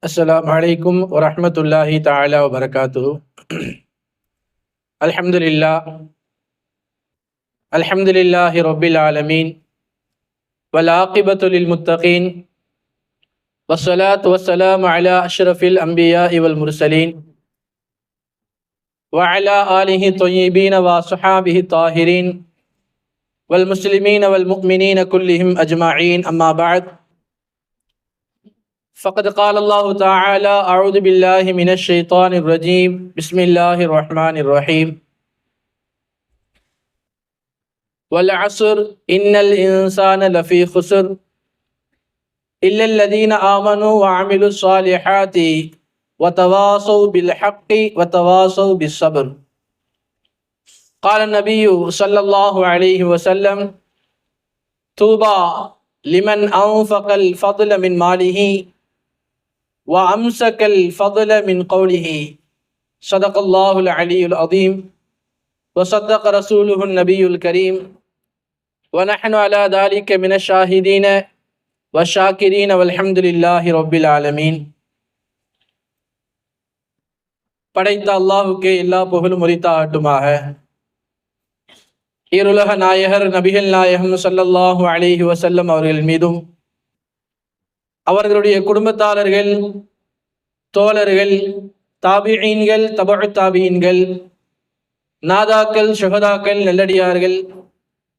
السلام عليكم ورحمة الله تعالى وبركاته. الحمد لله. الحمد لله رب العالمين. والعاقبة للمتقين. والصلاة والسلام على أشرف الأنبياء والمرسلين. وعلى آله الطيبين وصحابه الطاهرين. والمسلمين والمؤمنين كلهم أجمعين. أما بعد فقد قال الله تعالى أعوذ بالله من الشيطان الرجيم. بسم الله الرحمن الرحيم. والعصر إن الإنسان لفي خسر. إلا الذين آمنوا وعملوا الصالحات وتواصوا بالحق وتواصوا بالصبر. قال النبي صلى الله عليه وسلم طوبى لمن أنفق الفضل من ماله وأمسك الفضل من قوله صدق الله العلي العظيم وصدق رسوله النبي الكريم ونحن على ذلك من الشاهدين والشاكرين والحمد لله رب العالمين படைத்த அல்லாஹுக்கே எல்லா புகழும் உரித்தாகட்டுமாக ஈருலக நாயகர் நபிகள் நாயகம் ஸல்லல்லாஹு அலைஹி வஸல்லம் அவர்கள் மீதும் அவர்களுடைய குடும்பத்தாளர்கள் தோழர்கள் தாபியீன்கள் தபு தாபியீன்கள் நாதாக்கள் சுகதாக்கள் நல்லடியார்கள்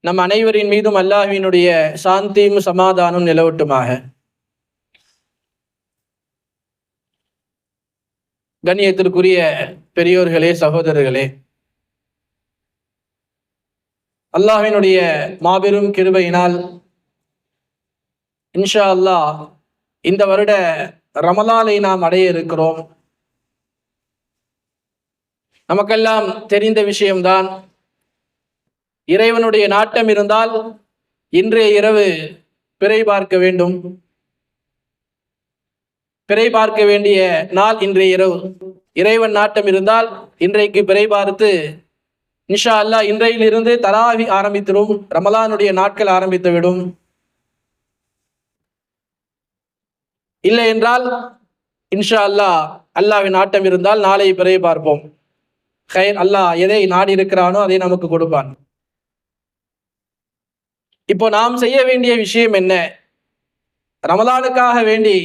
நம் அனைவரின் மீதும் அல்லாஹினுடைய சாந்தியும் சமாதானம் நிலவட்டுமாக. கண்ணியத்திற்குரிய பெரியோர்களே சகோதரர்களே அல்லாஹினுடைய மாபெரும் கிருபையினால் இன்ஷா அல்லாஹ் இந்த வருட ரமலானை நாம் அடைய இருக்கிறோம். நமக்கெல்லாம் தெரிந்த விஷயம்தான் இறைவனுடைய நாட்டம் இருந்தால் இன்றைய இரவு பிறை பார்க்க வேண்டும். பிறை பார்க்க வேண்டிய நாள் இன்றைய இரவு. இறைவன் நாட்டம் இருந்தால் இன்றைக்கு பிறை பார்த்து நிஷா அல்லாஹ் இன்றையிலிருந்து தராவி ஆரம்பித்திடும் ரமலானுடைய நாட்கள் ஆரம்பித்து விடும் இல்லை என்றால் இன்ஷா அல்லாஹ் அல்லாவின் ஆட்டம் இருந்தால் நாளை பிறகு பார்ப்போம். ஹைர் அல்லாஹ் எதை நாடி இருக்கிறானோ அதை நமக்கு கொடுப்பான். இப்போ நாம் செய்ய வேண்டிய விஷயம் என்ன? ரமலானுக்காக வேண்டி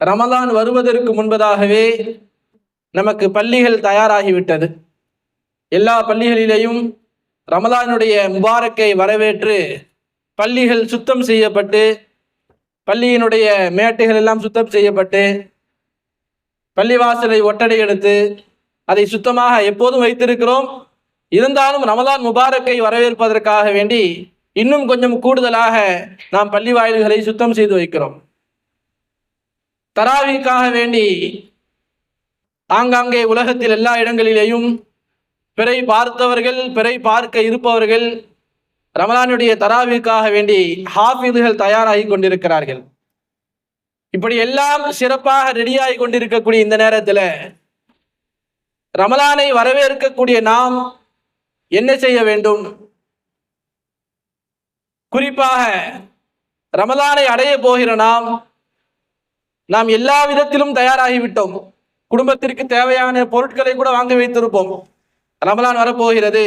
ரமலான் வருவதற்கு முன்பதாகவே நமக்கு பள்ளிகள் தயாராகிவிட்டது. எல்லா பள்ளிகளிலேயும் ரமலானுடைய முபாரக்கை வரவேற்று பள்ளிகள் சுத்தம் செய்யப்பட்டு பள்ளியினுடைய மேட்டுகள் எல்லாம் சுத்தம் செய்யப்பட்டு பள்ளிவாசலை ஒட்டடை எடுத்து அதை சுத்தமாக எப்போதும் வைத்திருக்கிறோம். இருந்தாலும் ரமதான் முபாரக்கை வரவேற்பதற்காக வேண்டி இன்னும் கொஞ்சம் கூடுதலாக நாம் பள்ளி வாயில்களை சுத்தம் செய்து வைக்கிறோம். தராவிற்காக வேண்டி ஆங்காங்கே உலகத்தில் எல்லா இடங்களிலேயும் பிறை பார்த்தவர்கள் பிறை பார்க்க இருப்பவர்கள் ரமலானுடைய தராவிற்காக வேண்டி ஹாஃபிதுகள் தயாராகி கொண்டிருக்கிறார்கள். இப்படி எல்லாம் சிறப்பாக ரெடியாகி கொண்டிருக்கக்கூடிய இந்த நேரத்தில் ரமலானை வரவேற்கக்கூடிய நாம் என்ன செய்ய வேண்டும்? குறிப்பாக ரமலானை அடைய போகிற நாம் நாம் எல்லா விதத்திலும் தயாராகிவிட்டோம் குடும்பத்திற்கு தேவையான பொருட்களை கூட வாங்கி வைத்திருப்போம். ரமலான் வரப்போகிறது.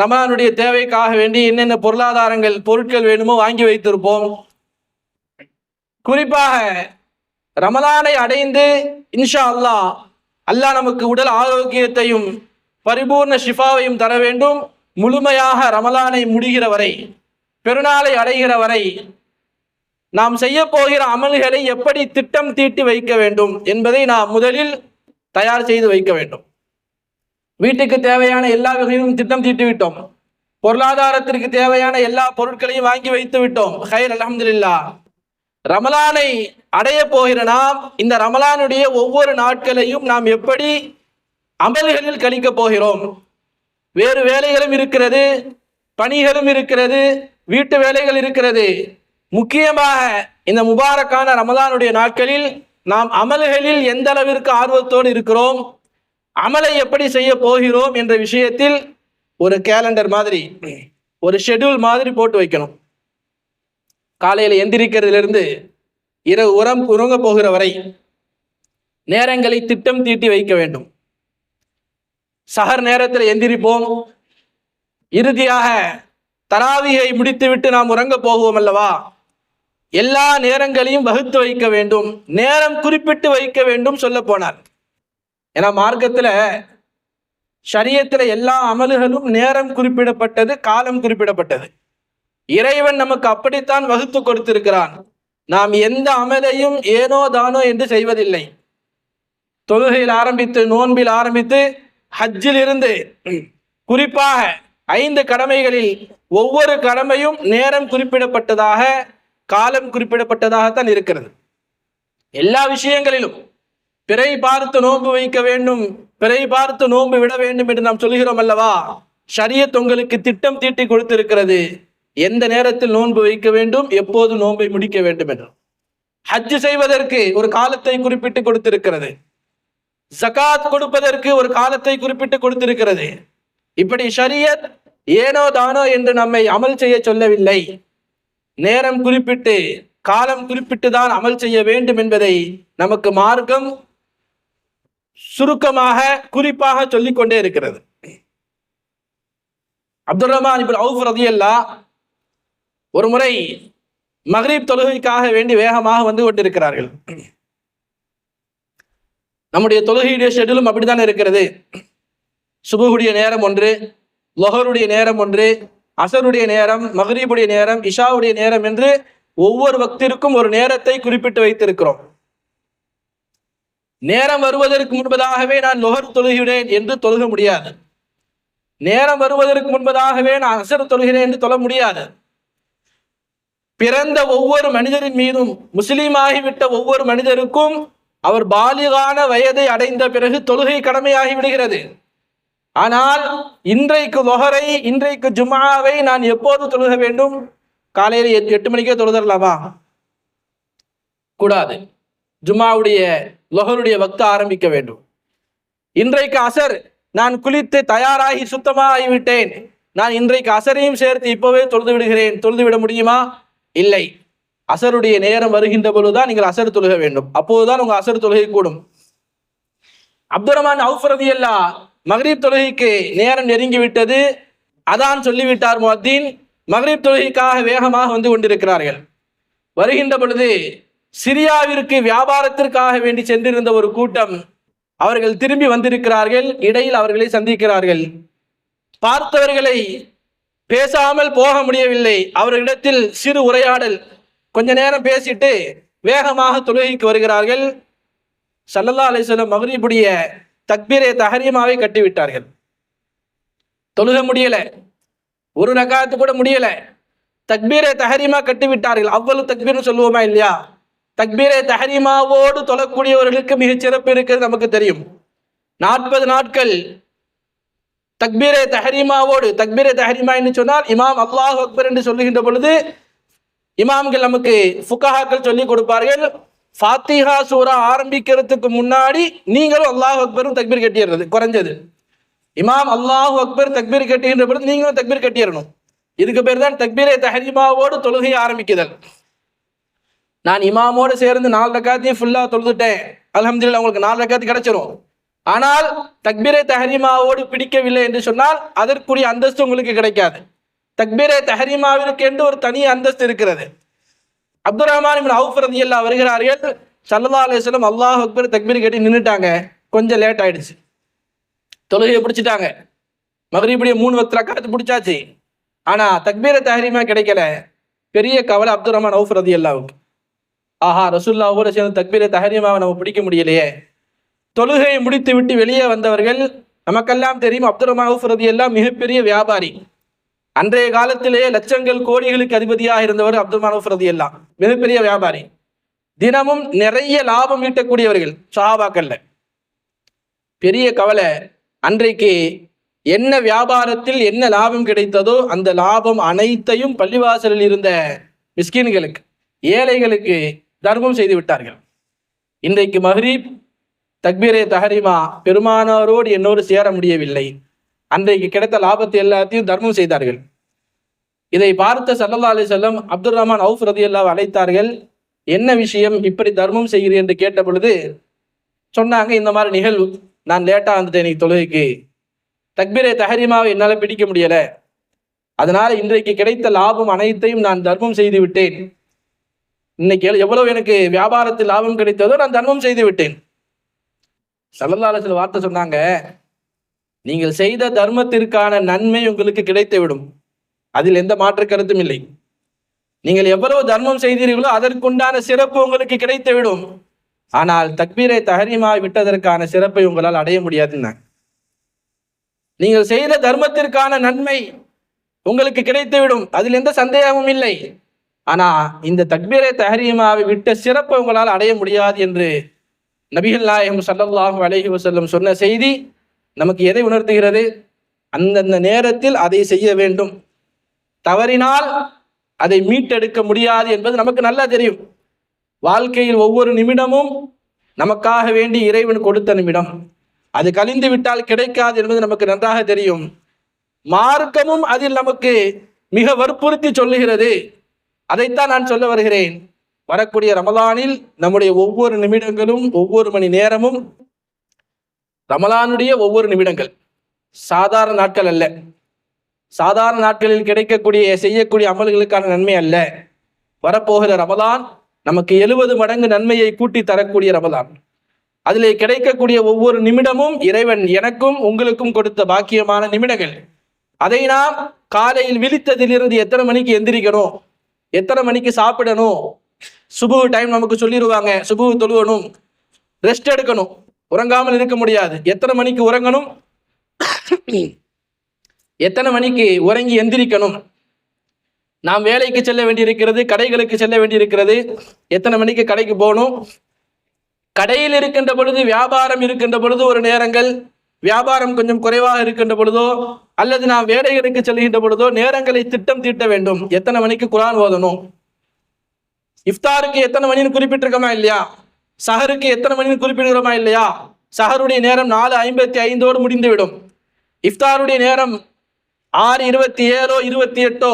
ரமலானுடைய தேவைக்காக வேண்டி என்னென்ன பொருளாதாரங்கள் பொருட்கள் வேணுமோ வாங்கி வைத்திருப்போம். குறிப்பாக ரமலானை அடைந்து இன்ஷா அல்லாஹ் அல்லாஹ் நமக்கு உடல் ஆரோக்கியத்தையும் பரிபூர்ண ஷிஃபாவையும் தர வேண்டும். முழுமையாக ரமலானை முடிகிற வரை பெருநாளை அடைகிற வரை நாம் செய்ய போகிற அமல்களை எப்படி திட்டம் தீட்டி வைக்க வேண்டும் என்பதை நாம் முதலில் தயார் செய்து வைக்க வேண்டும். வீட்டுக்கு தேவையான எல்லா வகையிலும் திட்டம் தீட்டி விட்டோம் பொருளாதாரத்திற்கு தேவையான எல்லா பொருட்களையும் வாங்கி வைத்து விட்டோம். ஹைர் அலமதுல்லா ரமலானை அடைய போகிற நாம் இந்த ரமலானுடைய ஒவ்வொரு நாட்களையும் நாம் எப்படி அமல்களில் கழிக்க போகிறோம்? வேறு வேலைகளும் இருக்கிறது பணிகளும் இருக்கிறது வீட்டு வேலைகள் இருக்கிறது. முக்கியமாக இந்த முபாரக்கான ரமலானுடைய நாட்களில் நாம் அமல்களில் எந்த அளவிற்கு ஆர்வத்தோடு இருக்கிறோம்? அமலை எப்படி செய்ய போகிறோம் என்ற விஷயத்தில் ஒரு கேலண்டர் மாதிரி ஒரு ஷெட்யூல் மாதிரி போட்டு வைக்கணும். காலையில் எந்திரிக்கிறதுலேருந்து இரவு உரம் உறங்க போகிற வரை நேரங்களை திட்டம் தீட்டி வைக்க வேண்டும். சகர் நேரத்தில் எந்திரிப்போம். இறுதியாக தராவியை முடித்துவிட்டு நாம் உறங்க போகுவோம் அல்லவா? எல்லா நேரங்களையும் வகுத்து வைக்க வேண்டும். நேரம் குறிப்பிட்டு வைக்க வேண்டும் சொல்ல போனார். ஏன்னா மார்க்கத்தில் சரியத்தில் எல்லா அமல்களும் நேரம் குறிப்பிடப்பட்டது காலம் குறிப்பிடப்பட்டது. இறைவன் நமக்கு அப்படித்தான் வகுத்து கொடுத்திருக்கிறான். நாம் எந்த அமலையும் ஏனோ தானோ என்று செய்வதில்லை. தொழுகையில் ஆரம்பித்து நோன்பில் ஆரம்பித்து ஹஜ்ஜில் இருந்து குறிப்பாக ஐந்து கடமைகளில் ஒவ்வொரு கடமையும் நேரம் குறிப்பிடப்பட்டதாக காலம் குறிப்பிடப்பட்டதாகத்தான் இருக்கிறது. எல்லா விஷயங்களிலும் பிறை பார்த்து நோன்பு வைக்க வேண்டும். பிறை பார்த்து நோன்பு விட வேண்டும் என்று நாம் சொல்கிறோம் அல்லவா? ஷரியத் உங்களுக்கு திட்டம் தீட்டி கொடுத்திருக்கிறது. எந்த நேரத்தில் நோன்பு வைக்க வேண்டும்? எப்போது நோன்பை முடிக்க வேண்டும் என்று. ஹஜ் செய்வதற்கு ஒரு காலத்தை குறிப்பிட்டு கொடுத்திருக்கிறது. ஜகாத் கொடுப்பதற்கு ஒரு காலத்தை குறிப்பிட்டு கொடுத்திருக்கிறது. இப்படி ஷரியத் ஏனோ தானோ என்று நம்மை அமல் செய்ய சொல்லவில்லை. நேரம் குறிப்பிட்டு காலம் குறிப்பிட்டு தான் அமல் செய்ய வேண்டும் என்பதை நமக்கு மார்க்கம் சுருக்கமாக குறிப்பாக சொல்லிக்கொண்டே இருக்கிறது. அப்துல் ரஹ்மான் இப்ப அவுஃப் ரதியல்லா ஒரு முறை மஹரீப் தொழுகைக்காக வேண்டி வேகமாக வந்து கொண்டிருக்கிறார்கள். நம்முடைய தொழுகையுடைய ஷெடியூலும் அப்படித்தான் இருக்கிறது. சுபுகுடைய நேரம் ஒன்று லொஹருடைய நேரம் ஒன்று அசருடைய நேரம் மஹரீபுடைய நேரம் இஷாவுடைய நேரம் என்று ஒவ்வொரு பக்திற்கும் ஒரு நேரத்தை குறிப்பிட்டு வைத்திருக்கிறோம். நேரம் வருவதற்கு முன்பதாகவே நான் நுகர் தொழுகிறேன் என்று தொழுக முடியாது. நேரம் வருவதற்கு முன்பதாகவே நான் அசர் தொழுகிறேன் என்று தொழ முடியாது. பிறந்த ஒவ்வொரு மனிதரின் மீதும் முஸ்லீம் ஆகிவிட்ட ஒவ்வொரு மனிதருக்கும் அவர் பாலிகான வயதை அடைந்த பிறகு தொழுகை கடமையாகி விடுகிறது. ஆனால் இன்றைக்கு லொஹரை இன்றைக்கு ஜுமாவை நான் எப்போது தொழுக வேண்டும்? காலையில் எட்டு எட்டு மணிக்கே தொழுதரலாமா? கூடாது. ஜுமாவுடைய லொஹருடைய வக்த ஆரம்பிக்க வேண்டும். இன்றைக்கு அசர் நான் குளித்து தயாராகி சுத்தமாகிவிட்டேன் நான் இன்றைக்கு அசரையும் சேர்த்து இப்போவே தொழுது விடுகிறேன். தொழுது விட முடியுமா? இல்லை. அசருடைய நேரம் வருகின்ற பொழுதுதான் நீங்கள் அசர் தொழுக வேண்டும். அப்போதுதான் உங்க அசர் தொழுகை கூடும். அப்துல் ரஹ்மான் அவுஃபரதி அல்லா மகரீப் தொழுகைக்கு நேரம் நெருங்கி விட்டது. அதான் சொல்லிவிட்டார் முஹத்தீன் மகரீப் தொழுகைக்காக வேகமாக வந்து கொண்டிருக்கிறார்கள். வருகின்ற பொழுது சிரியாவிற்கு வியாபாரத்திற்காக வேண்டி சென்றிருந்த ஒரு கூட்டம் அவர்கள் திரும்பி வந்திருக்கிறார்கள். இடையில் அவர்களை சந்திக்கிறார்கள். பார்த்தவர்களை பேசாமல் போக முடியவில்லை. அவர்களிடத்தில் சிறு உரையாடல். கொஞ்ச நேரம் பேசிட்டு வேகமாக தொழுகைக்கு வருகிறார்கள். சல்லல்லா அலிஸ்வலம் மகரிபுடைய தக்பீரை தஹரீமாவை கட்டிவிட்டார்கள். தொழுக முடியல. ஒரு ரகாத்து கூட முடியல. தக்பீரை தகரியமாக கட்டிவிட்டார்கள். அவ்வளவு தக்பீர்னு சொல்லுவோமா இல்லையா? தக்பீரே தஹரிமாவோடு தொழக்கூடியவர்களுக்கு மிகச் சிறப்பு இருக்கிறது நமக்கு தெரியும். நாற்பது நாட்கள் தக்பீரே தஹரிமாவோடு தக்பீரே தஹரிமா என்று சொன்னால் இமாம் அல்லாஹ் அக்பர் என்று சொல்லுகின்ற பொழுது இமாம்கள் நமக்கு ஃபுக்கஹாக்கள் சொல்லி கொடுப்பார்கள். ஃபாத்திஹா சூரா ஆரம்பிக்கிறதுக்கு முன்னாடி நீங்களும் அல்லாஹ் அக்பரும் தக்பீர் கட்டிடுறது குறைஞ்சது. இமாம் அல்லாஹ் அக்பர் தக்பீர் கட்டுகின்ற பொழுது நீங்களும் தக்பீர் கட்டிடணும் இதுக்கு பேர் தான் தக்பீரே தஹரிமாவோடு தொழுகையை ஆரம்பிக்குதல். நான் இமாமோடு சேர்ந்து நாலு ரக்காத்தையும் ஃபுல்லாக தொழுதுட்டேன். அலமதுல்லா உங்களுக்கு நாலு ரக்காத்து கிடைச்சிரும். ஆனால் தக்பீரே தஹரீமாவோடு பிடிக்கவில்லை என்று சொன்னால் அதற்குரிய அந்தஸ்து உங்களுக்கு கிடைக்காது. தக்பீரே தஹரிமாவிற்கு என்று ஒரு தனி அந்தஸ்து இருக்கிறது. அப்துல் ரஹ்மான் இப்னு அவுஃப் ரலியல்லாஹு வருகிறார்கள் சல்லா அலைஹி அல்லாஹ் அக்பர் தக்பீர் கேட்டு நின்னுட்டாங்க. கொஞ்சம் லேட் ஆயிடுச்சு. தொழுகையை பிடிச்சிட்டாங்க மகரீபுடைய மூணு வக்த ரக்காத்து பிடிச்சாச்சு. ஆனால் தக்பீரை தஹரீமா கிடைக்கல. பெரிய கவலை அப்துல் ரஹ்மான் அவுஃப் ரலியல்லாஹுக்கு. ஆஹா ரசூல்லாவோட சேர்ந்து தக்பீரை தஹரீமாவை நம்ம பிடிக்க முடியலையே. தொழுகையை முடித்து விட்டு வெளியே வந்தவர்கள் நமக்கெல்லாம் தெரியும் அப்துல் ரஹ்மான் எல்லாம் மிகப்பெரிய வியாபாரி. அன்றைய காலத்திலேயே லட்சங்கள் கோடிகளுக்கு அதிபதியாக இருந்தவர் அப்துல் மனூப் எல்லாம் மிகப்பெரிய வியாபாரி. தினமும் நிறைய லாபம் ஈட்டக்கூடியவர்கள் சஹாபாக்கள்ல. பெரிய கவலை அன்றைக்கு என்ன வியாபாரத்தில் என்ன லாபம் கிடைத்ததோ அந்த லாபம் அனைத்தையும் பள்ளிவாசலில் இருந்த மிஸ்கின்களுக்கு ஏழைகளுக்கு தர்மம் செய்து விட்டார்கள். இன்றைக்கு மஹ்ரீப் தக்பீரே தஹரிமா பெருமானாரோடு என்னோடு சேர முடியவில்லை. அன்றைக்கு கிடைத்த லாபத்தை எல்லாத்தையும் தர்மம் செய்தார்கள். இதை பார்த்த சல்லல்லா அலி செல்லம் அப்துல் ரஹ்மான் அவுஃப் ரதி அல்லாஹ் அழைத்தார்கள் என்ன விஷயம் இப்படி தர்மம் செய்கிறீர்? என்று கேட்ட பொழுது சொன்னாங்க இந்த மாதிரி நிகழ்வு. நான் லேட்டாக வந்துட்டேன் இன்னைக்கு தொழுகைக்கு. தக்பீரே தஹரிமாவை என்னால் பிடிக்க முடியலை. அதனால் இன்றைக்கு கிடைத்த லாபம் அனைத்தையும் நான் தர்மம் செய்து விட்டேன். இன்னைக்கு எவ்வளவு எனக்கு வியாபாரத்தில் லாபம் கிடைத்ததோ நான் தர்மம் செய்து விட்டேன். சல்லல்லாஹு சில வார்த்தை சொன்னாங்க நீங்கள் செய்த தர்மத்திற்கான நன்மை உங்களுக்கு கிடைத்து விடும் அதில் எந்த மாற்று கருத்தும் இல்லை. நீங்கள் எவ்வளவு தர்மம் செய்தீர்களோ அதற்குண்டான சிறப்பு உங்களுக்கு கிடைத்து விடும் ஆனால் தக்பீரை தஹரீமா விட்டதற்கான சிறப்பை உங்களால் அடைய முடியாதுன்னா நீங்கள் செய்த தர்மத்திற்கான நன்மை உங்களுக்கு கிடைத்துவிடும். அதில் எந்த சந்தேகமும் இல்லை. ஆனா இந்த தக்பீரை தஹரீமாவை விட்ட சிறப்பை உங்களால் அடைய முடியாது என்று நபிகள் நாயகம் சல்லாஹூ அலஹி வசல்லம் சொன்ன செய்தி நமக்கு எதை உணர்த்துகிறது? அந்தந்த நேரத்தில் அதை செய்ய வேண்டும். தவறினால் அதை மீட்டெடுக்க முடியாது என்பது நமக்கு நல்லா தெரியும். வாழ்க்கையில் ஒவ்வொரு நிமிடமும் நமக்காக வேண்டி இறைவன் கொடுத்த நிமிடம். அது கழிந்து விட்டால் கிடைக்காது என்பது நமக்கு நன்றாக தெரியும். மார்க்கமும் அதில் நமக்கு மிக வற்புறுத்தி சொல்லுகிறது. அதைத்தான் நான் சொல்ல வருகிறேன். வரக்கூடிய ரமலானில் நம்முடைய ஒவ்வொரு நிமிடங்களும் ஒவ்வொரு மணி நேரமும் ரமலானுடைய ஒவ்வொரு நிமிடங்கள். சாதாரண நாட்கள் அல்ல. சாதாரண நாட்களில் கிடைக்கக்கூடிய செய்யக்கூடிய அமல்களுக்கான நன்மை அல்ல. வரப்போகிற ரமலான் நமக்கு எழுபது மடங்கு நன்மையை கூட்டி தரக்கூடிய ரமலான். அதிலே கிடைக்கக்கூடிய ஒவ்வொரு நிமிடமும் இறைவன் எனக்கும் உங்களுக்கும் கொடுத்த பாக்கியமான நிமிடங்கள். அதை நாம் காலையில் விழித்ததிலிருந்து எத்தனை மணிக்கு எந்திரிக்கணும் எத்தனை மணிக்கு சாப்பிடணும்? சுபு டைம் நமக்கு சொல்லிடுவாங்க சுபு தொழுவணும். ரெஸ்ட் எடுக்கணும். உறங்காமல் இருக்க முடியாது. எத்தனை மணிக்கு உறங்கணும்? எத்தனை மணிக்கு உறங்கி எந்திரிக்கணும்? நாம் வேலைக்கு செல்ல வேண்டியிருக்கிறது கடைகளுக்கு செல்ல வேண்டியிருக்கிறது. எத்தனை மணிக்கு கடைக்கு போகணும்? கடையில் இருக்கின்ற பொழுது வியாபாரம் இருக்கின்ற பொழுது ஒரு நேரங்கள். வியாபாரம் கொஞ்சம் குறைவாக இருக்கின்ற பொழுதோ அல்லது நாம் வேலைகளுக்கு செல்கின்ற பொழுதோ நேரங்களை திட்டம் தீட்ட வேண்டும். எத்தனை மணிக்கு குரான் ஓதணும்? இஃப்தாருக்கு எத்தனை மணின்னு குறிப்பிட்டிருக்கோமா இல்லையா? சஹருக்கு எத்தனை மணின்னு குறிப்பிடுகிறோமா இல்லையா? சஹருடைய நேரம் நாலு ஐம்பத்தி ஐந்தோடு முடிந்துவிடும். இஃப்தாருடைய நேரம் ஆறு இருபத்தி ஏழோ இருபத்தி எட்டோ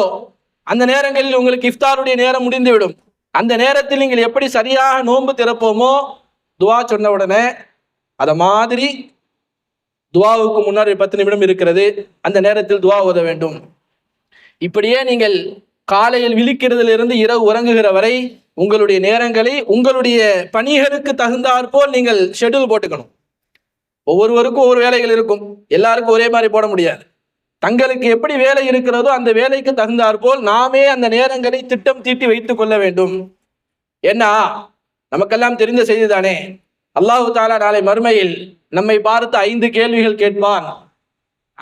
அந்த நேரங்களில் உங்களுக்கு இஃப்தாருடைய நேரம் முடிந்துவிடும். அந்த நேரத்தில் நீங்கள் எப்படி சரியாக நோன்பு திறப்போமோ துவா சொன்ன உடனே அதை மாதிரி துவாவுக்கு முன்னாடி பத்து நிமிடம் இருக்கிறது. அந்த நேரத்தில் துவா ஓத வேண்டும். இப்படியே நீங்கள் காலையில் விழிக்கிறதிலிருந்து இரவு உறங்குகிற வரை உங்களுடைய நேரங்களை உங்களுடைய பணிகளுக்கு தகுந்தாற்போல் நீங்கள் ஷெட்யூல் போட்டுக்கணும். ஒவ்வொருவருக்கும் ஒவ்வொரு வேலைகள் இருக்கும். எல்லாருக்கும் ஒரே மாதிரி போட முடியாது. தங்களுக்கு எப்படி வேலை இருக்கிறதோ அந்த வேலைக்கு தகுந்தாற்போல் நாமே அந்த நேரங்களை திட்டம் தீட்டி வைத்துக் கொள்ள வேண்டும். ஏன்னா நமக்கெல்லாம் தெரிந்த செய்திதானே அல்லாஹு தாலா நாளை மறுமையில் நம்மை பார்த்து ஐந்து கேள்விகள் கேட்பான்.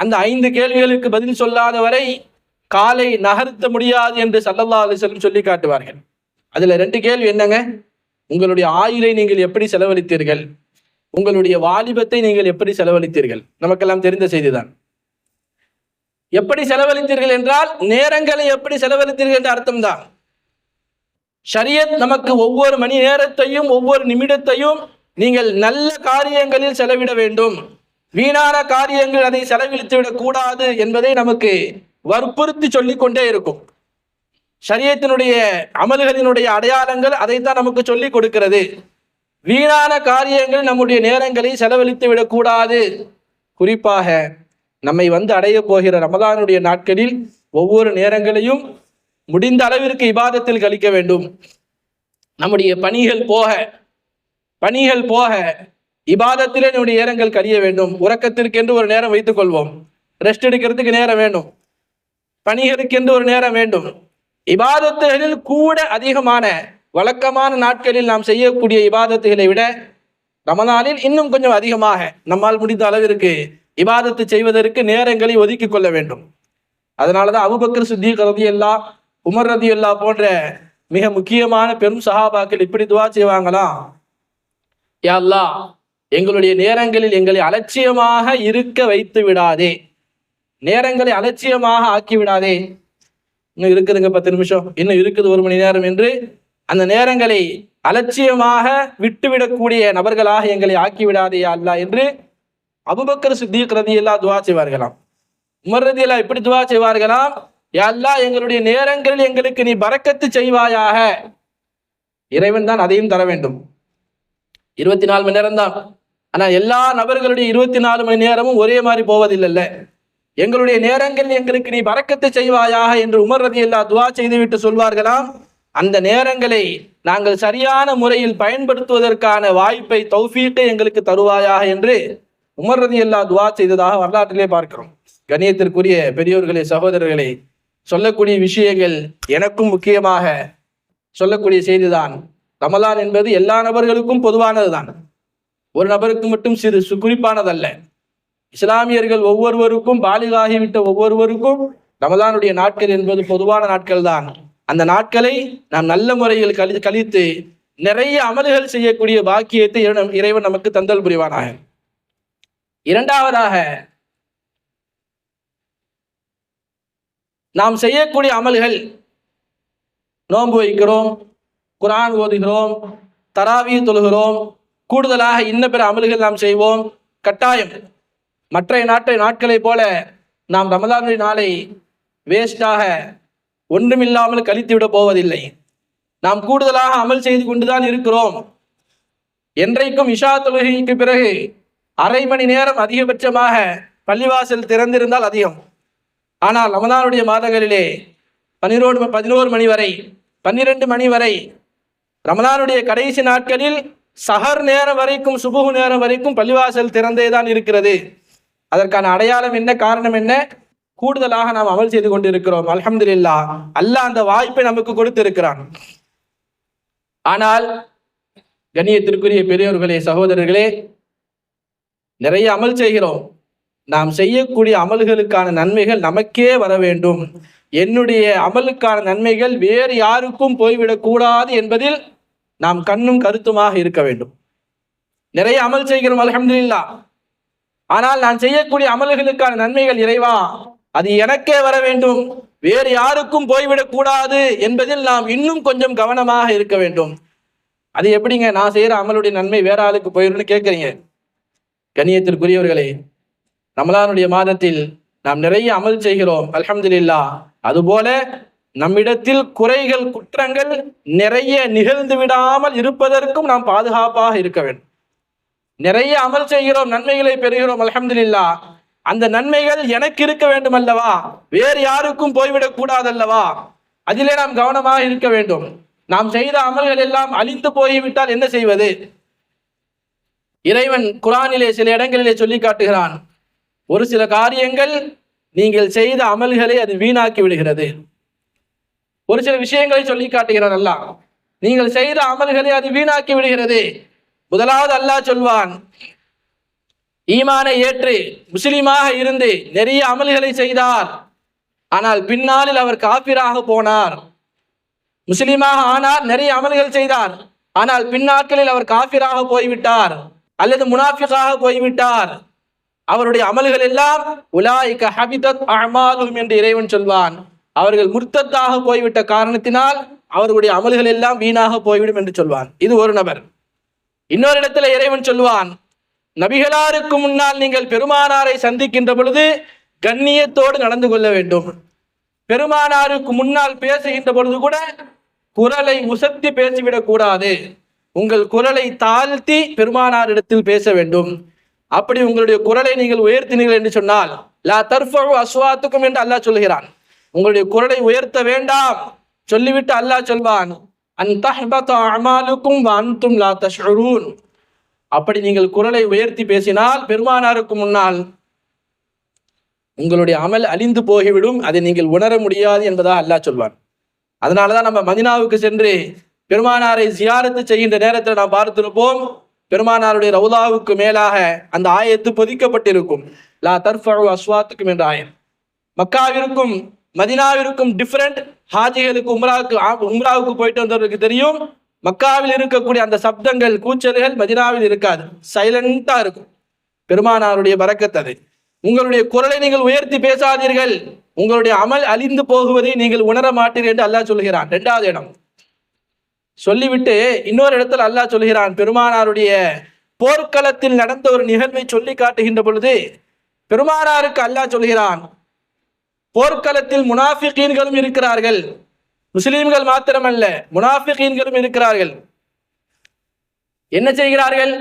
அந்த ஐந்து கேள்விகளுக்கு பதில் சொல்லாத வரை காலை நகர்த்த முடியாது என்று சல்லல்லா அலிஸ்லம் சொல்லி காட்டுவார்கள். அதுல ரெண்டு கேள்வி என்னங்க? உங்களுடைய ஆயுளை நீங்கள் எப்படி செலவழித்தீர்கள்? உங்களுடைய வாலிபத்தை நீங்கள் எப்படி செலவழித்தீர்கள்? நமக்கெல்லாம் தெரிந்த செய்திதான். எப்படி செலவழித்தீர்கள் என்றால் நேரங்களை எப்படி செலவழித்தீர்கள் என்ற அர்த்தம்தான். ஷரியத் நமக்கு ஒவ்வொரு மணி நேரத்தையும் ஒவ்வொரு நிமிடத்தையும் நீங்கள் நல்ல காரியங்களில் செலவிட வேண்டும். வீணான காரியங்கள் அதை செலவழித்து விடக்கூடாது என்பதை நமக்கு வற்புறுத்தி சொல்லிக்கொண்டே இருக்கும். சரியத்தினுடைய அமல்களினுடைய அடையாளங்கள் அதைத்தான் நமக்கு சொல்லிக் கொடுக்கிறது. வீணான காரியங்கள் நம்முடைய நேரங்களை செலவழித்து விடக்கூடாது குறிப்பாக நம்மை வந்து அடைய போகிற ரமதானுடைய நாட்களில் ஒவ்வொரு நேரங்களையும் முடிந்த அளவிற்கு இபாதத்தில் கழிக்க வேண்டும். நம்முடைய பணிகள் போக பணிகள் போக இபாதத்திலே நம்முடைய நேரங்கள் கழிய வேண்டும். உறக்கத்திற்கென்று ஒரு நேரம் வைத்துக் கொள்வோம். ரெஸ்ட் எடுக்கிறதுக்கு நேரம் வேண்டும். பணிகளுக்கென்று ஒரு நேரம் வேண்டும். இபாதத்துகளில் கூட அதிகமான வழக்கமான நாட்களில் நாம் செய்யக்கூடிய இபாதத்துகளை விட ரமலானில் இன்னும் கொஞ்சம் அதிகமாக நம்மால் முடிந்த அளவிற்கு இபாதத்து செய்வதற்கு நேரங்களை ஒதுக்கிக் கொள்ள வேண்டும். அதனாலதான் அபுபக்கர் சித்திக் ரதியல்லா உமர் ரதி போன்ற மிக முக்கியமான பெரும் சஹாபாக்கள் இப்படி துவா செய்வாங்களாம். யா எங்களுடைய நேரங்களில் எங்களை அலட்சியமாக இருக்க வைத்து விடாதே. நேரங்களை அலட்சியமாக ஆக்கி விடாதே. இன்னும் இருக்குதுங்க பத்து நிமிஷம். இன்னும் இருக்குது ஒரு மணி நேரம் என்று அந்த நேரங்களை அலட்சியமாக விட்டுவிடக்கூடிய நபர்களாக எங்களை ஆக்கிவிடாதே விடாதே என்று அபுபக்கர் சித்திக் ரதி அல்லா துவா செய்வார்களாம். உமர் ரதி எல்லாம் இப்படி துவா செய்வார்களாம் யா எங்களுடைய நேரங்களில் எங்களுக்கு நீ பறக்கத்து செய்வாயாக. இறைவன் தான் அதையும் தர வேண்டும். இருபத்தி நாலு மணி நேரம் தான் ஆனா எல்லா நபர்களுடைய இருபத்தி நாலு மணி நேரமும் ஒரே மாதிரி போவதில்லைல்ல. எங்களுடைய நேரங்கள் எங்களுக்கு நீ பறக்கத்து செய்வாயாக என்று உமர் ரதி அல்லா துவா செய்துவிட்டு சொல்வார்களாம். அந்த நேரங்களை நாங்கள் சரியான முறையில் பயன்படுத்துவதற்கான வாய்ப்பை தௌஃபீட்டை எங்களுக்கு தருவாயாக என்று உமர் ரதி அல்லா துவா செய்ததாக வரலாற்றிலே பார்க்கிறோம். கணியத்திற்குரிய பெரியோர்களே சகோதரர்களே சொல்லக்கூடிய விஷயங்கள் எனக்கும் முக்கியமாக சொல்லக்கூடிய செய்திதான். ரமலான் என்பது எல்லா நபர்களுக்கும் பொதுவானதுதான். ஒரு நபருக்கு மட்டும் சிறு சு- குறிப்பானதல்ல. இஸ்லாமியர்கள் ஒவ்வொருவருக்கும் பாலிகாகிவிட்ட ஒவ்வொருவருக்கும் ரமலானுடைய நாட்கள் என்பது பொதுவான நாட்கள் தான் அந்த நாட்களை நாம் நல்ல முறையில் கழி கழித்து நிறைய அமல்கள் செய்யக்கூடிய பாக்கியத்தை இறைவன் நமக்கு தந்தல் புரிவானாக. இரண்டாவதாக நாம் செய்யக்கூடிய அமல்கள் நோன்பு வைக்கிறோம் குரான் ஓதுகிறோம் தராவி தொழுகிறோம் கூடுதலாக இன்ன பிற அமல்கள் நாம் செய்வோம். கட்டாயம். மற்ற நாட்டை நாட்களைப் போல நாம் ரமதானுடைய நாளை வேஸ்டாக ஒன்றுமில்லாமல் கழித்து விட போவதில்லை. நாம் கூடுதலாக அமல் செய்து கொண்டுதான் இருக்கிறோம். என்றைக்கும் இஷா தொழுகைக்கு பிறகு அரை மணி நேரம் அதிகபட்சமாக பள்ளிவாசல் திறந்திருந்தால் அதிகம். ஆனால் ரமதானுடைய மாதங்களிலே பன்னிரோடு பதினோரு மணி வரை பன்னிரெண்டு மணி வரை ரமலானுடைய கடைசி நாட்களில் சஹர் நேரம் வரைக்கும் சுபுகு நேரம் வரைக்கும் பள்ளிவாசல் திறந்தே தான் இருக்கிறது. அதற்கான அடையாளம் என்ன காரணம் என்ன? கூடுதலாக நாம் அமல் செய்து கொண்டிருக்கிறோம். அல்ஹம்துலில்லாஹ் அல்லாஹ் அந்த வாய்ப்பை நமக்கு கொடுத்திருக்கிறான். ஆனால் கண்ணியத்திற்குரிய பெரியோர்களே சகோதரர்களே நிறைய அமல் செய்கிறோம். நாம் செய்யக்கூடிய அமல்களுக்கான நன்மைகள் நமக்கே வர வேண்டும். என்னுடைய அமலுக்கான நன்மைகள் வேறு யாருக்கும் போய்விடக்கூடாது என்பதில் நாம் கண்ணும் கருத்துமாக இருக்க வேண்டும். நிறைய அமல் செய்கிறோம் அல்ஹம்துலில்லாஹ். ஆனால் நான் செய்யக்கூடிய அமல்களுக்கான நன்மைகள் இறைவா அது எனக்கே வர வேண்டும். வேறு யாருக்கும் போய்விடக்கூடாது என்பதில் நாம் இன்னும் கொஞ்சம் கவனமாக இருக்க வேண்டும். அது எப்படிங்க? நான் செய்யற அமலுடைய நன்மை வேற ஆளுக்கு போயிடும்னு கேட்குறீங்க. கண்ணியத்திற்குரியவர்களே ரமலானுடைய மாதத்தில் நாம் நிறைய அமல் செய்கிறோம் அலமதுல்லா அதுபோல நம்மிடத்தில் குறைகள் குற்றங்கள் நிறைய நிகழ்ந்து விடாமல் இருப்பதற்கும் நாம் பாதுகாப்பாக இருக்க வேண்டும். நிறைய அமல் செய்கிறோம் நன்மைகளை பெறுகிறோம் அலமதுல்லா அந்த நன்மைகள் எனக்கு இருக்க வேண்டும் அல்லவா? வேறு யாருக்கும் போய்விடக் கூடாதல்லவா? அதிலே நாம் கவனமாக இருக்க வேண்டும். நாம் செய்த அமல்கள் எல்லாம் அழிந்து போய்விட்டால் என்ன செய்வது? இறைவன் குரானிலே சில இடங்களிலே சொல்லி காட்டுகிறான் ஒரு சில காரியங்கள் நீங்கள் செய்த அமல்களை அது வீணாக்கி விடுகிறது. ஒரு சில விஷயங்களை சொல்லி காட்டுகிறான் அல்லாஹ் நீங்கள் செய்த அமல்களை அது வீணாக்கி விடுகிறது. முதலாவது அல்லாஹ் சொல்வான் ஈமானை ஏற்று முஸ்லிமாக இருந்து நிறைய அமல்களை செய்தார். ஆனால் பின்னாளில் அவர் காபிராக போனார். முஸ்லிமாக ஆனார் நிறைய அமல்கள் செய்தார். ஆனால் பின்னாட்களில் அவர் காபிராக போய்விட்டார். அல்லது முனாஃபிக்காக போய்விட்டார். அவருடைய அமல்கள் எல்லாம் உலாய்க ஹபிதத் அமாலும் என்று இறைவன் சொல்வான். அவர்கள் முர்த்தத்தாக போய்விட்ட காரணத்தினால் அவர்களுடைய அமல்கள் எல்லாம் வீணாக போய்விடும் என்று சொல்வான். இது ஒரு நபர். இன்னொரு இடத்துல இறைவன் சொல்வான் நபிகளாருக்கு முன்னால் நீங்கள் பெருமானாரை சந்திக்கின்ற பொழுது கண்ணியத்தோடு நடந்து கொள்ள வேண்டும். பெருமானாருக்கு முன்னால் பேசுகின்ற பொழுது கூட குரலை உசத்தி பேசிவிடக் கூடாது உங்கள் குரலை தாழ்த்தி பெருமானாரிடத்தில் பேச வேண்டும். அப்படி உங்களுடைய குரலை நீங்கள் உயர்த்தினீர்கள் என்று சொன்னால் லா தர்ஃபு அஸ்வாத்துக்கும் என்று அல்லாஹ் சொல்கிறான் உங்களுடைய குரலை உயர்த்த வேண்டாம் சொல்லிவிட்டு அல்லாஹ் சொல்வான் அமாலுக்கும் அன்தும் லா அப்படி நீங்கள் குரலை உயர்த்தி பேசினால் பெருமானாருக்கு முன்னால் உங்களுடைய அமல் அழிந்து போகிவிடும் அதை நீங்கள் உணர முடியாது என்பதா அல்லாஹ் சொல்வான். அதனாலதான் நம்ம மதினாவுக்கு சென்று பெருமானாரை ஜியாரத்து செய்கின்ற நேரத்தில் நாம் பார்த்திருப்போம் பெருமானாருடைய ரவுலாவுக்கு மேலாக அந்த ஆயத்து பொதிக்கப்பட்டிருக்கும். லா தர்ஃபு அஸ்வாத்துக்கும் என்ற ஆயம். மக்காவிற்கும் மதினாவிற்கும் டிஃப்ரெண்ட் ஹாஜிகளுக்கு உம்ராவுக்கு உம்ராவுக்கு போயிட்டு வந்தவர்களுக்கு தெரியும். மக்காவில் இருக்கக்கூடிய அந்த சப்தங்கள் கூச்சல்கள் மதினாவில் இருக்காது. சைலண்டா இருக்கும். பெருமானாருடைய பறக்கத்தது உங்களுடைய குரலை நீங்கள் உயர்த்தி பேசாதீர்கள். உங்களுடைய அமல் அழிந்து போகுவதை நீங்கள் உணர மாட்டீர்கள் என்று அல்லாஹ் சொல்கிறான் இரண்டாவது இடம். சொல்லிவிட்டு இன்னொரு இடத்துல அல்லாஹ் சொல்கிறான் பெருமானாருடைய போர்க்களத்தில் நடந்த ஒரு நிகழ்வை சொல்லி காட்டுகின்ற பொழுது பெருமானாருக்கு அல்லாஹ் சொல்கிறான் போர்க்களத்தில் முனாஃபிகீன்களும் இருக்கிறார்கள். முஸ்லீம்கள் மாத்திரமல்ல முனாஃபிகீன்களும் இருக்கிறார்கள். என்ன செய்கிறார்கள்?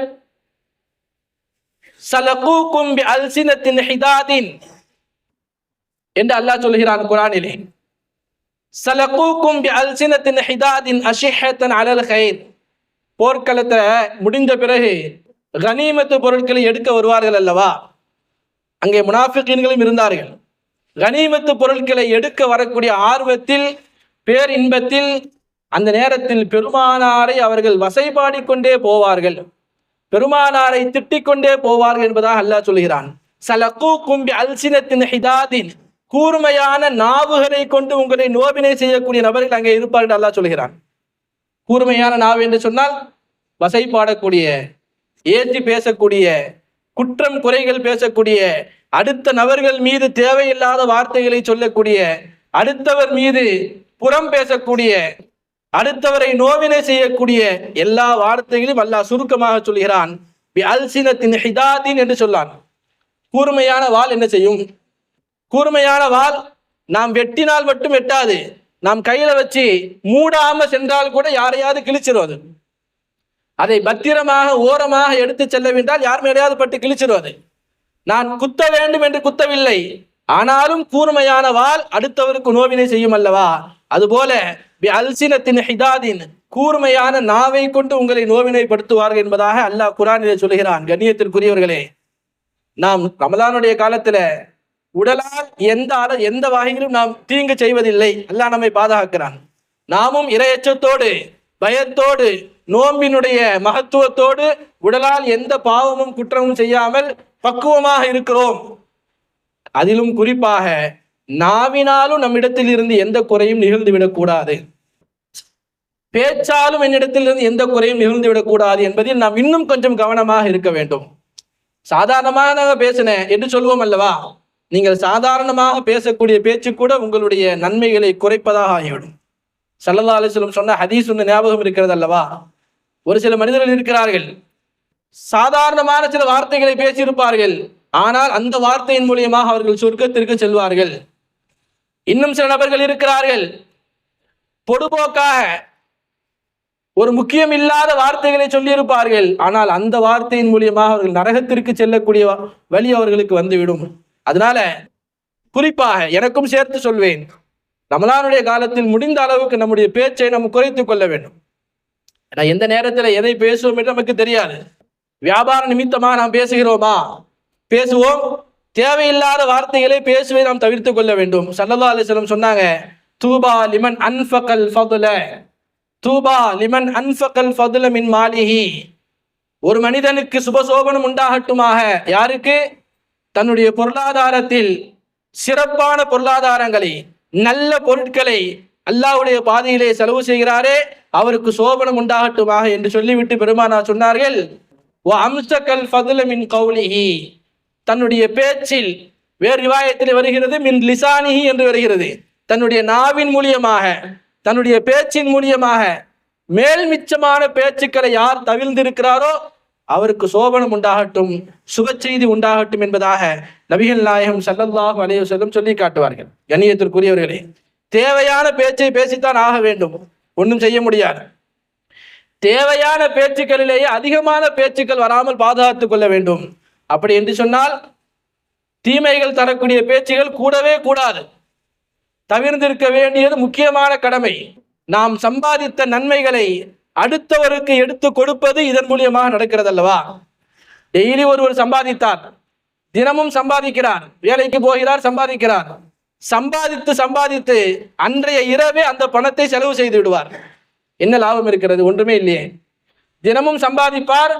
சலகூக்கும் அல்சினத்தின் ஹிதாதின் என்று அல்லாஹ் சொல்கிறான் குரானிலே. சலகூக்கும் பி அல்சினத்தின் ஹிதாதின் அஷிஹத்தன் அலல் ஹைர் போர்க்களத்தை முடிந்த பிறகு கனிமத்து பொருட்களை எடுக்க வருவார்கள் அல்லவா? அங்கே முனாஃபிகீன்களும் இருந்தார்கள். கனிமத்து பொருட்களை எடுக்க வரக்கூடிய ஆர்வத்தில் பேர் இன்பத்தில் அந்த நேரத்தில் பெருமானாரை அவர்கள் வசைபாடிக்கொண்டே போவார்கள். பெருமானாரை திட்டிக் கொண்டே போவார்கள் என்பதாக அல்லாஹ் சொல்கிறான் சலக்கூ கும்பி அல்சினத்தின் ஹிதாதின் கூர்மையான நாவுகளை கொண்டு உங்களை நோவினை செய்யக்கூடிய நபர்கள் அங்கே இருப்பார்கள் அல்லா சொல்கிறான் கூர்மையான நாவு என்று சொன்னால் வசைபாடக்கூடிய ஏற்றி பேசக்கூடிய குற்றம் குறைகள் பேசக்கூடிய அடுத்த நபர்கள் மீது தேவையில்லாத வார்த்தைகளை சொல்லக்கூடிய அடுத்தவர் மீது புறம் பேசக்கூடிய அடுத்தவரை நோவினை செய்யக்கூடிய எல்லா வார்த்தைகளையும் அல்லாஹ் சுருக்கமாக சொல்கிறான் அல்சினத்தின் ஹிதாதின் என்று சொல்லான். கூர்மையான வாள் என்ன செய்யும்? கூர்மையான வால் நாம் வெட்டினால் மட்டும் வெட்டாது. நாம் கையில வச்சு மூடாம சென்றால் கூட யாரையாவது கிழிச்சிருவது. அதை பத்திரமாக ஓரமாக எடுத்து செல்லவிட்டால் யார் மேலையாவது பட்டு கிழிச்சிருவது. நான் குத்த வேண்டும் என்று குத்தவில்லை. ஆனாலும் கூர்மையான வால் அடுத்தவருக்கு நோவினை செய்யும் அல்லவா? அதுபோல அல்சினத்தின் ஹிதாதின் கூர்மையான நாவை கொண்டு உங்களை நோவினைப்படுத்துவார்கள் என்பதாக அல்லாஹ் குரானிலே சொல்கிறான். கண்ணியத்திற்குரியவர்களே நாம் ரமலானுடைய காலத்துல உடலால் எந்த அள எந்த வகையிலும் நாம் தீங்கு செய்வதில்லை. அல்லாஹ் நம்மை பாதுகாக்கிறான். நாமும் இரையச்சத்தோடு பயத்தோடு நோம்பினுடைய மகத்துவத்தோடு உடலால் எந்த பாவமும் குற்றமும் செய்யாமல் பக்குவமாக இருக்கிறோம். அதிலும் குறிப்பாக நாவினாலும் நம்மிடத்தில் இருந்து எந்த குறையும் நிகழ்ந்து விடக்கூடாது. பேச்சாலும் என்னிடத்தில் இருந்து எந்த குறையும் நிகழ்ந்து விடக்கூடாது என்பதில் நாம் இன்னும் கொஞ்சம் கவனமாக இருக்க வேண்டும். சாதாரணமாக பேசினேன் என்று சொல்வோம் அல்லவா? நீங்கள் சாதாரணமாக பேசக்கூடிய பேச்சு கூட உங்களுடைய நன்மைகளை குறைப்பதாக ஆகிவிடும். சல்லல்லா அலிஸ்லம் சொன்ன ஹதீஸ் ஒன்று ஞாபகம் இருக்கிறது அல்லவா? ஒரு சில மனிதர்கள் இருக்கிறார்கள். சாதாரணமான சில வார்த்தைகளை பேசியிருப்பார்கள். ஆனால் அந்த வார்த்தையின் மூலியமாக அவர்கள் சொர்க்கத்திற்கு செல்வார்கள். இன்னும் சில நபர்கள் இருக்கிறார்கள். பொடுபோக்காக ஒரு முக்கியம் இல்லாத வார்த்தைகளை சொல்லியிருப்பார்கள். ஆனால் அந்த வார்த்தையின் மூலியமாக அவர்கள் நரகத்திற்கு செல்லக்கூடிய வழி அவர்களுக்கு வந்துவிடும். அதனால குறிப்பாக எனக்கும் சேர்த்து சொல்வேன் ரமலானுடைய காலத்தில் முடிந்த அளவுக்கு நம்முடைய பேச்சை நம்ம குறைத்து கொள்ள வேண்டும். ஏன்னா எந்த நேரத்தில் எதை பேசுவோம் என்று நமக்கு தெரியாது. வியாபார நிமித்தமாக நாம் பேசுகிறோமா? பேசுவோம். தேவையில்லாத வார்த்தைகளை பேசுவதை நாம் தவிர்த்து கொள்ள வேண்டும். சல்லல்லா அலிஸ்லம் சொன்னாங்க தூபா லிமன் அன்ஃபகல் ஃபதுல. தூபா லிமன் அன்ஃபகல் ஃபதுல மின் மாலிஹி. ஒரு மனிதனுக்கு சுபசோபனம் உண்டாகட்டுமாக. யாருக்கு? தன்னுடைய பொருளாதாரத்தில் சிறப்பான பொருளாதாரங்களை நல்ல பொருட்களை அல்லாஹ்வுடைய பாதையிலே செலவு செய்கிறாரே அவருக்கு சோபனம் உண்டாகட்டுமாக என்று சொல்லிவிட்டு பெருமானா சொன்னார்கள் "வ அம்சகல் ஃபதுல கௌலிஹி தன்னுடைய பேச்சில் வேறு ரிவாயத்தில் வருகிறது மின் லிசானிஹி என்று வருகிறது. தன்னுடைய நாவின் மூலியமாக தன்னுடைய பேச்சின் மூலியமாக மேல் மிச்சமான பேச்சுக்களை யார் தவிழ்ந்திருக்கிறாரோ அவருக்கு சோபனம் உண்டாகட்டும் சுப செய்தி உண்டாகட்டும் என்பதாக நபிகள் நாயகம் ஸல்லல்லாஹு அனைவர் செல்லும் சொல்லி காட்டுவார்கள். கண்ணியத்திற்குரியவர்களே தேவையான பேச்சை பேசித்தான் ஆக வேண்டும். ஒன்றும் செய்ய முடியாது. தேவையான பேச்சுக்களிலேயே அதிகமான பேச்சுக்கள் வராமல் பாதுகாத்துக் கொள்ள வேண்டும். அப்படி என்று சொன்னால் தீமைகள் தரக்கூடிய பேச்சுகள் கூடவே கூடாது. தவிர்ந்திருக்க வேண்டியது முக்கியமான கடமை. நாம் சம்பாதித்த நன்மைகளை அடுத்தவருக்கு எடுத்து கொடுப்பது இதன் மூலியமாக நடக்கிறது அல்லவா டெய்லி ஒருவர் சம்பாதித்தார். தினமும் சம்பாதிக்கிறார். வேலைக்கு போகிறார் சம்பாதிக்கிறார். சம்பாதித்து சம்பாதித்து அன்றைய இரவே அந்த பணத்தை செலவு செய்து விடுவார். என்ன லாபம் இருக்கிறது? ஒன்றுமே இல்லையே. தினமும் சம்பாதிப்பார்.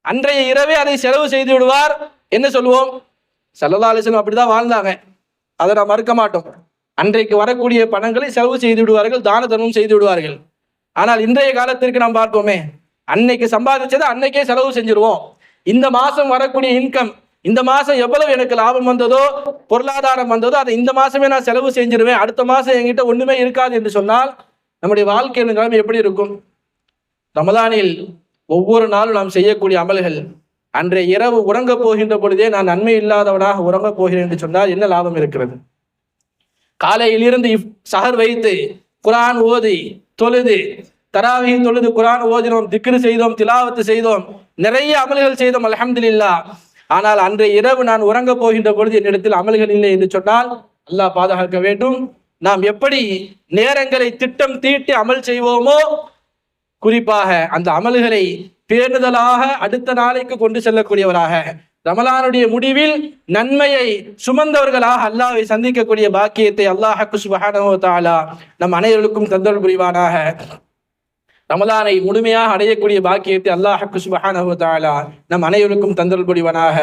அன்றைய இரவே அதை செலவு செய்து விடுவார். என்ன சொல்லுவோம்? சல்லல்லா அப்படிதான் வாழ்ந்தாங்க. அதை நான் மறுக்க மாட்டோம். அன்றைக்கு வரக்கூடிய பணங்களை செலவு செய்து விடுவார்கள் தான தர்மம் செய்து விடுவார்கள். ஆனால் இன்றைய காலத்திற்கு நாம் பார்ப்போமே அன்னைக்கு சம்பாதிச்சதை அன்னைக்கே செலவு செஞ்சிருவோம். இந்த மாசம் வரக்கூடிய இன்கம் இந்த மாசம் எவ்வளவு எனக்கு லாபம் வந்ததோ பொருளாதாரம் வந்ததோ அதை இந்த மாசமே நான் செலவு செஞ்சிருவேன். அடுத்த மாசம் என்கிட்ட ஒண்ணுமே இருக்காது என்று சொன்னால் நம்முடைய வாழ்க்கையின் நிலைமை எப்படி இருக்கும்? ரமதானில் ஒவ்வொரு நாளும் நாம் செய்யக்கூடிய அமல்கள் அன்றைய இரவு உறங்கப் போகின்ற பொழுதே நான் நன்மை இல்லாதவனாக உறங்கப் போகிறேன் என்று சொன்னால் என்ன லாபம் இருக்கிறது? காலையிலிருந்து இஃப் சகர் வைத்து குரான் ஓதி தொழுது தராவி தொழுது குரான் ஓதினோம் திக்ரு செய்தோம் திலாவத்து செய்தோம் நிறைய அமல்கள் செய்தோம் அல்ஹம்துலில்லாஹ் ஆனால் அன்றைய இரவு நான் உறங்க போகின்ற பொழுது என்னிடத்தில் அமல்கள் இல்லை என்று சொன்னால் அல்லாஹ் பாதுகாக்க வேண்டும். நாம் எப்படி நேரங்களை திட்டம் தீட்டி அமல் செய்வோமோ குறிப்பாக அந்த அமல்களை பேணுதலாக அடுத்த நாளைக்கு கொண்டு செல்லக்கூடியவராக ரமலானுடைய முடிவில் நன்மையை சுமந்தவர்களாக அல்லாவை சந்திக்கக்கூடிய பாக்கியத்தை அல்லாஹ் சுபஹானஹு தாலா நம் அனைவருக்கும் தந்தல் புரிவானாக. ரமலானை முழுமையாக அடையக்கூடிய பாக்கியத்தை அல்லாஹ் சுபஹானஹு தஆலா நம் அனைவருக்கும் தந்தல் புரிவானாக.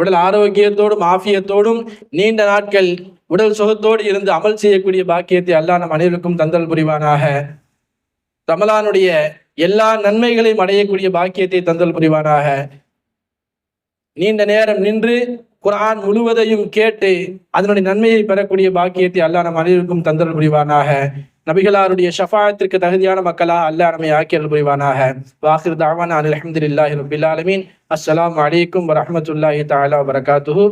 உடல் ஆரோக்கியத்தோடும் ஆஃபியத்தோடும் நீண்ட நாட்கள் உடல் சுகத்தோடு இருந்து அமல் செய்யக்கூடிய பாக்கியத்தை அல்லாஹ் நம் அனைவருக்கும் தந்தல் புரிவானாக. ரமலானுடைய எல்லா நன்மைகளையும் அடையக்கூடிய பாக்கியத்தை தந்தல் புரிவானாக. நீண்ட நேரம் நின்று குரான் முழுவதையும் கேட்டு அதனுடைய நன்மையை பெறக்கூடிய பாக்கியத்தை அல்லாஹ் நம் அனைவருக்கும் தந்தல் புரிவானாக. நபிகளாருடைய ஷஃபாயத்திற்கு தகுதியான மக்களா அல்லாஹ் நம்மை ஆக்கியல் புரிவானாக. வாஹிர் தாவான் அலமதுல்லாஹி ரபில் ஆலமீன். அஸ்லாம் அலைக்கும் வரமத்துல்லாஹி தாலா வபரகாத்துஹு.